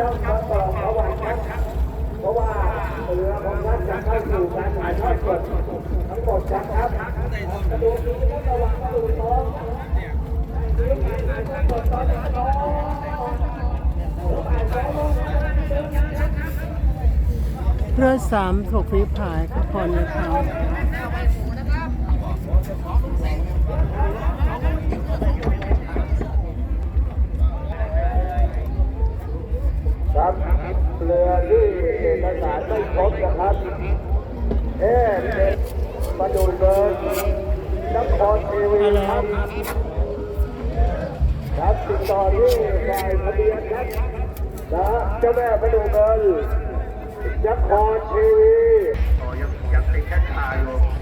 ต้องมาต่อระหว่างครับเพราะว่าเรือของท่านจะเข้าสู่การถ่ายทอดสดทั้งหมดนะครับกระดูกนี้ต้องระวังกระดูกท้องนี่ถ่ายทอดสดตอนนี้ท้องเรือสามถกฝีพายขพรนะครั เรือที่เอกสารไม่ครบนะครับ เอ๊ะป็นมาดูเบิร์นครทีวีครับครับติดต่อที่ฝ่ายทะเบียนครับนะเจ้าแม่มาดูเบิร์นครทีวีอ๋อยังยังติดแค่ถ่ายอยู่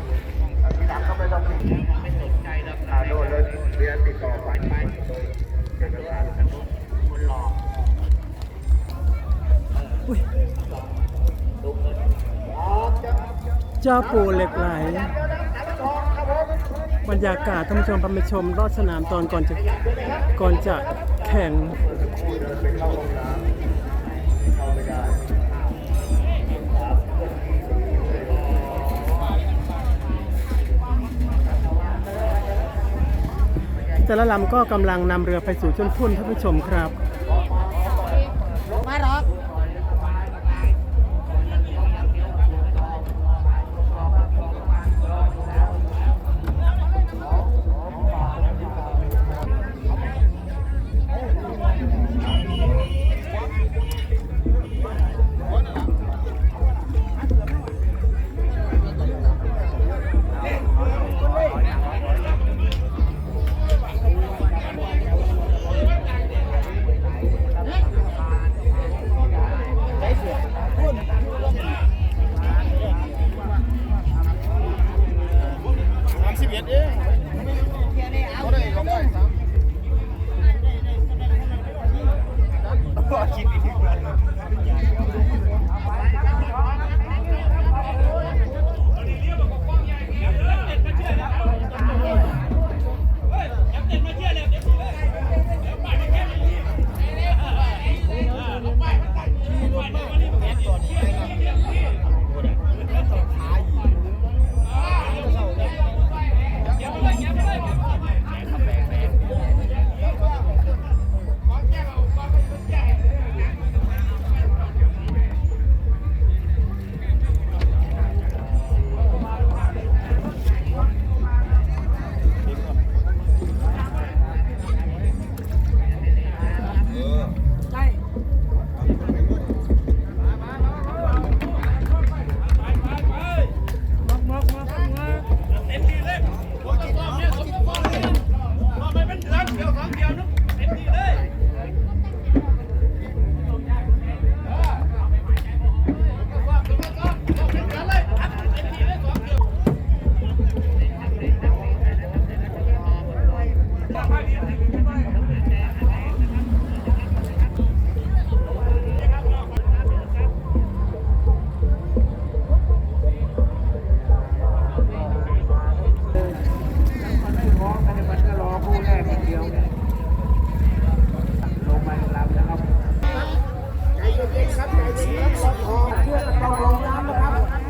จ้าปูเหล็กไหล บรรยากาศท่านผู้ชมพาไปชมรอบสนามตอนก่อนจะก่อนจะแข่งแต่ละลำก็กำลังนำเรือไปสู่จนพุ่นท่านผู้ชมครับ ของเดียวนึก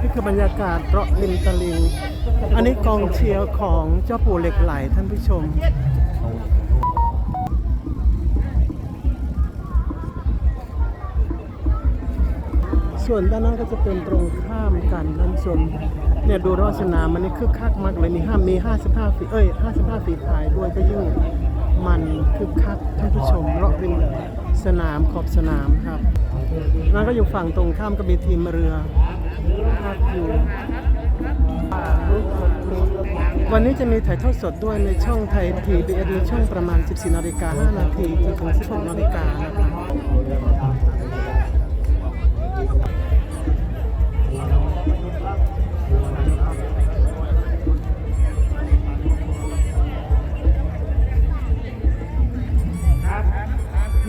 นี่คือบรรยากาศเราะริมตลิง อันนี้กองเชียร์ของเจ้าปู่เหล็กไหลท่านผู้ชมส่วนด้านนั้นก็จะเป็นตรงข้ามกันท่านผู้ชมเนี่ยดูรอบสนามมันนี่คึกคักมากเลยมีห้ามมี55ฝีเอ้ย55ฝีพายด้วยก็ยิ่งมันคึกคักท่านผู้ชมรอบริมสนามขอบสนามครับนั่นก็อยู่ฝั่งตรงข้ามก็มีทีมเรือ วันนี้จะมีถ่ายทอดสดด้วยในช่องไทยทีบีเอในช่องประมาณ 14นาฬิกา5นาทีจนถึง16นาฬิกานะครับ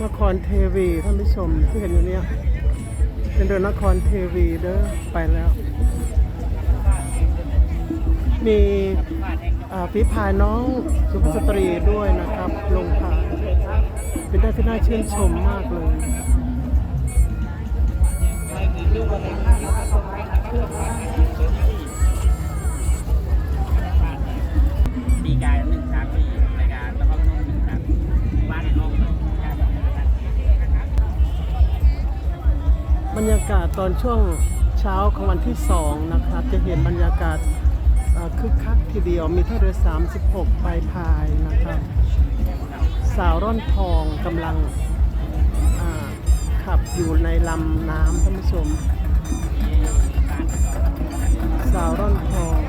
นครเทวีท่านผู้ชมที่เห็นอยู่เนี่ย เป็นเรือนครเทวีเด้อไปแล้ว มีฟีพายน้องสุภสตรีด้วยนะครับลงทางเป็นได้ที่น่าชื่นชมมากเลยดีกายหนึ่งากาศตอนช่วงเช้าของวันที่ 2 นะครับจะเห็นบรรยากาศคึกคักทีเดียวมีท่าเรือ 36 ปลายพายนะครับสาวร่อนทองกำลังขับอยู่ในลำน้ำท่านผู้ชม สาวร่อนทอง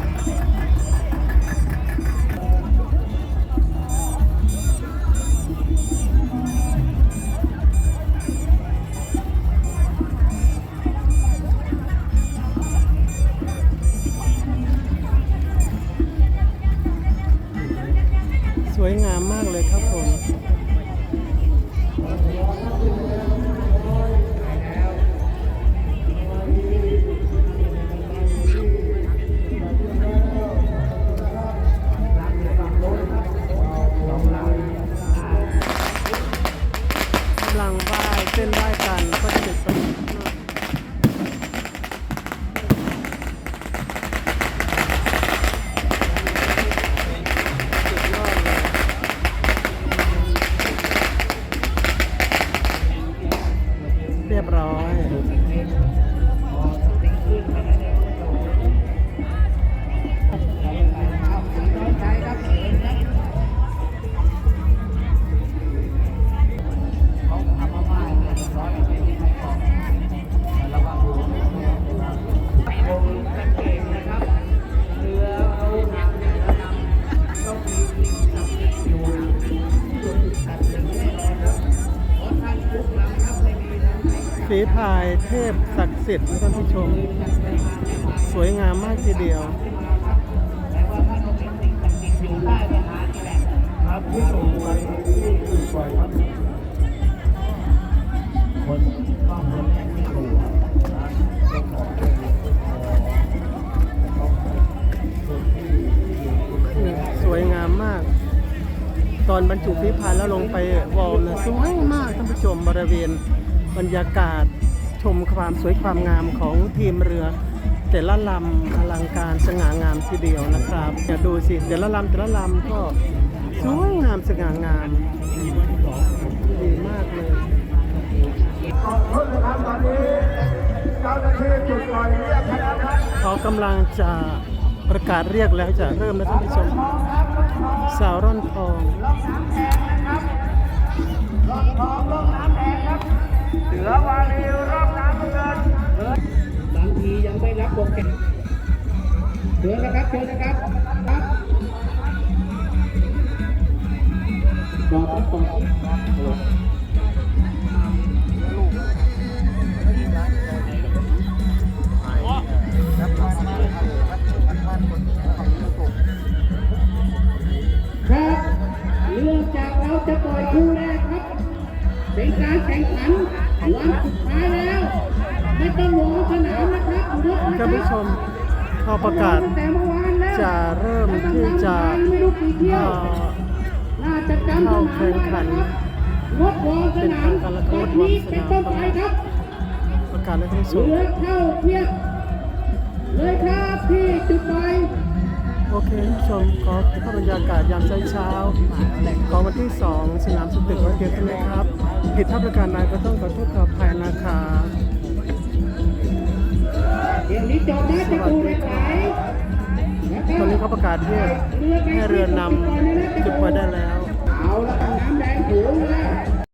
ฝีพายเทพศักดิ์สิทธิ์นะท่านผู้ชม สวยงามมากทีเดียวสวยงามมาก ตอนบรรจุฝีพายแล้วลงไปวอลนะสวยมากท่านผู้ชมบริเวณ บรรยากาศชมความสวยความงามของทีมเรือ แต่ละลำอลังการสง่างามทีเดียวนะครับอย่าดูสิแต่ละลำแต่ละลำก็สวยงามสง่างามดีมากเลยขอบคุณนะครับตอนนี้เจ้าหน้าที่จุดปล่อยเรียกครับเขากำลังจะประกาศเรียกแล้วจะเริ่มแล้วท่านผู้ชมสาวร่อนทองรอบทองรอบน้ำแดงครับ เหลือวารีรอบน้ำเงินบางทียังไม่รับโปรแกรมเชิญนะครับเชิญนะครับครับบอกครับบอก เป็นการแข่งขันวันสุดท้ายแล้ว ไม่ต้องหลงสนามนะครับยกนะคท่ารันบผู้ชมเขาประกาศตั้งแต่เมื่อวานแล้วจะเริ่มที่จะไม่รู้กี่เที่ยเอ่วอ น่าจะจำสนามเข้าแข่งขันได้นะครับงดวางสนามเป็นทางการละจากนี้เป็นต้นไปครับ ประกาศให้ท่านผู้ชเหมลือเข้าเทียบเลยครับที่จุดไป โอเคท่านผู้ชมก็ภาพบรรยากาศยามเช้าๆของวันที่ 2 สนามสุตึกวันเดียวกันนะครับ ผิดท่าประการใดก็ต้องขอโทษขออภัยนะคะยวนี้จอดได้ครับตอนนี้เขาประกาศเรียกให้เรือนำจุดไปได้แล้ว เอาละน้ำแดงถูนะ